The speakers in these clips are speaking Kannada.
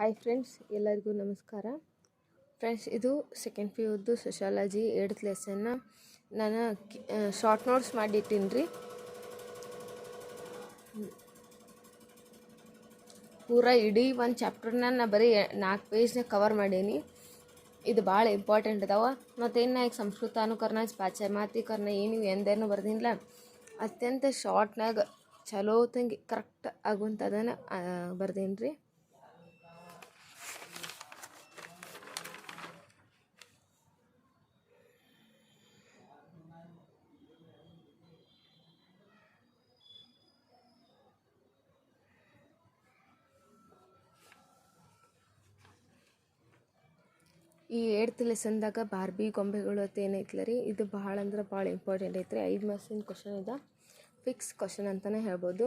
ಹಾಯ್ ಫ್ರೆಂಡ್ಸ್ ಎಲ್ಲರಿಗೂ ನಮಸ್ಕಾರ. ಫ್ರೆಂಡ್ಸ್ ಇದು ಸೆಕೆಂಡ್ ಪಿ ಯುದ್ದು ಸೋಷಾಲಜಿ ಏಡ್ತ್ ಲೆಸನ್ನ ನಾನು ಶಾರ್ಟ್ ನೋಟ್ಸ್ ಮಾಡಿಟ್ಟೀನಿ ರೀ ಪೂರ ಇಡೀ ಒಂದು ಚಾಪ್ಟರ್ನ ನಾನು ಬರೀ ನಾಲ್ಕು ಪೇಜ್ನ ಕವರ್ ಮಾಡೀನಿ. ಇದು ಭಾಳ ಇಂಪಾರ್ಟೆಂಟ್ ಅದಾವ. ಮತ್ತೇನು ಈಗ ಅನುಕರಣ ಪಾಶ್ಚಿಮಾತೀಕರಣ ಏನು ಎಂದೇನು ಬರ್ದಿಲ್ಲ ಅತ್ಯಂತ ಶಾರ್ಟ್ನಾಗ ಚಲೋ ತಂಗಿ ಕರೆಕ್ಟ್ ಆಗುವಂಥದ್ದನ್ನು ಬರ್ದೀನಿ ರೀ ಈ ಏಡ್ತ್ ಲೆಸನ್ದಾಗ ಬಾರ್ಬಿ ಗೊಂಬೆಗಳು ಅಂತ ಏನೈತ್ಲ ರೀ? ಇದು ಭಾಳ ಅಂದ್ರೆ ಭಾಳ ಇಂಪಾರ್ಟೆಂಟ್ ಐತೆ ರೀ ಐದು ಮಾರ್ಸಿನ ಕ್ವಶನ್ ಇದೆ. ಫಿಕ್ಸ್ ಕ್ವಶನ್ ಅಂತಲೇ ಹೇಳ್ಬೋದು.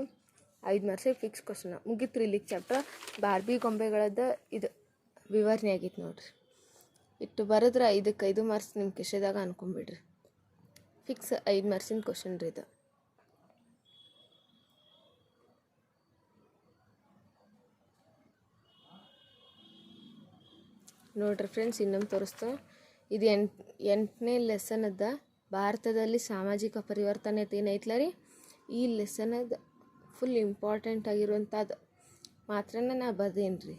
ಐದು ಮಾರ್ಕ್ಸಿಗೆ ಫಿಕ್ಸ್ ಕ್ವಶನ್ ಮುಗೀತು ರೀ ಇಲ್ಲಿಗೆ ಚಾಪ್ಟರ್ ಬಾರ್ಬಿ ಗೊಂಬೆಗಳದ ಇದು ವಿವರಣೆ ಆಗೈತೆ ನೋಡಿರಿ. ಇಟ್ಟು ಬರೆದ್ರೆ ಐದಕ್ಕೆ ಐದು ಮಾರ್ಕ್ಸ್ ನಿಮ್ಮ ಕಿಶೆದಾಗ ಅನ್ಕೊಂಬಿಡ್ರಿ. ಫಿಕ್ಸ್ ಐದು ಮಾರ್ಕ್ಸಿನ ಕ್ವಶನ್ ರೀ ಇದು. ನೋಡ್ರಿ ಫ್ರೆಂಡ್ಸ್ ಇನ್ನೊಂದು ತೋರಿಸ್ತಾ. ಇದು ಎಂಟ್ ಎಂಟನೇ ಲೆಸನ್ ಅದ. ಭಾರತದಲ್ಲಿ ಸಾಮಾಜಿಕ ಪರಿವರ್ತನೆ ಏನೈತ್ಲ ರೀ? ಈ ಲೆಸನದ ಫುಲ್ ಇಂಪಾರ್ಟೆಂಟ್ ಆಗಿರುವಂಥದ್ದು ಮಾತ್ರ ನಾ ಬರ್ದೇನು ರೀ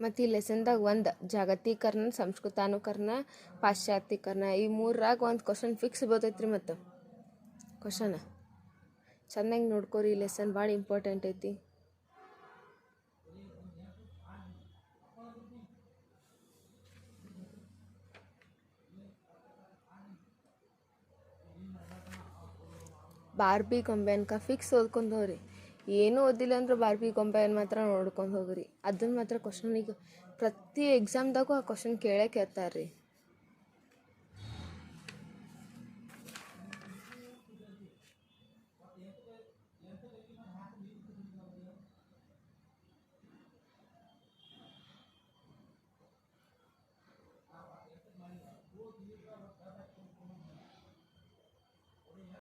ಮತ್ತು ಈ ಲೆಸನ್ದಾಗ ಒಂದು ಜಾಗತೀಕರಣ, ಸಂಸ್ಕೃತಾನುಕರಣ, ಪಾಶ್ಚಾತ್ಯಕರಣ, ಈ ಮೂರಾಗ ಒಂದು ಕ್ವಶನ್ ಫಿಕ್ಸ್ ಬರ್ತೈತೆ ರೀ ಮತ್ತು. ಕ್ವಶನ ಚೆನ್ನಾಗಿ ನೋಡ್ಕೋರಿ, ಈ ಲೆಸನ್ ಭಾಳ ಇಂಪಾರ್ಟೆಂಟ್ ಐತಿ. ಬಾರ್ಬಿ ಗೊಂಬೆ ಅನ್ಕ ಫಿಕ್ಸ್ ಓದ್ಕೊಂಡವ್ರಿ ಏನೂ ಓದಿಲ್ಲ ಅಂದ್ರೆ ಬಾರ್ಬಿ ಗೊಂಬೆಯನ್ನು ಮಾತ್ರ ನೋಡ್ಕೊಂಡು ಹೋಗ್ರಿ. ಅದನ್ನು ಮಾತ್ರ ಕ್ವಶನ್ ಈಗ ಪ್ರತಿ ಎಕ್ಸಾಮ್ದಾಗೂ ಆ ಕ್ವಶನ್ ಕೇಳೇ ಕೇಳ್ತಾರೆ ರೀ